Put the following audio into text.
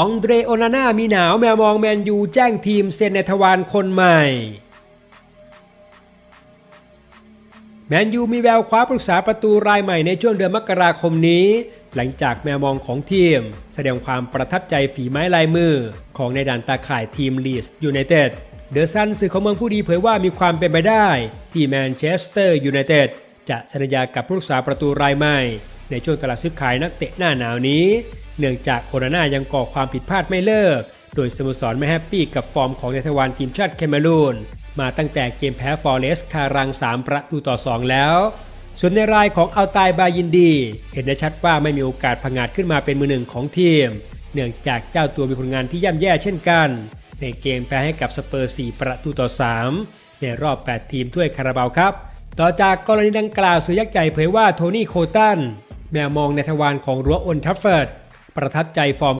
องเดรโอนาน่ามีหนาวแมวมองแมนยูแจ้งทีมเซนเนทวานคนใหม่ แมนยูมีแววคว้าปรึกษาประตูรายใหม่ในช่วงเดือนมกราคมนี้ หลังจากแมวมองของทีม แสดงความประทับใจฝีไม้ลายมือ ของในด่านตาข่ายทีมลีสยูไนเต็ดเดอะซันสื่อของเมืองผู้ดีเผยว่ามีความเป็นไปได้ ที่แมนเชสเตอร์ยูไนเต็ดจะสัญญากับผู้รักษาประตูรายใหม่ ในช่วงตลาดซื้อขายนักเตะหน้าหนาวนี้ เนื่องจากโอนาน่ายังก่อความผิดพลาดไม่เลิก โดยสโมสรไม่แฮปปี้กับฟอร์มของเนเธอร์แลนทีมชาติแคเมรูนมาตั้งแต่เกมแพ้ฟอร์เรสคารัง 3 ประตูต่อ 2 แล้ว ส่วนในรายของอัลตายบายินดี เห็นได้ชัดว่าไม่มีโอกาสพังงาดขึ้นมาเป็นมือหนึ่งของทีม เนื่องจากเจ้าตัวมีผลงานที่ย่ำแย่เช่นกัน ในเกมแพ้ให้กับสเปอร์ 4 ประตูต่อ 3 ในรอบ 8 ทีมถ้วยคาราบาวครับ ต่อจากกรณีดังกล่าวสื่อยักษ์ใหญ่เผยว่าโทนี่โคตันแมวมองในทวารของรั้วอนทัฟเฟิร์ด ประทับใจฟอร์ม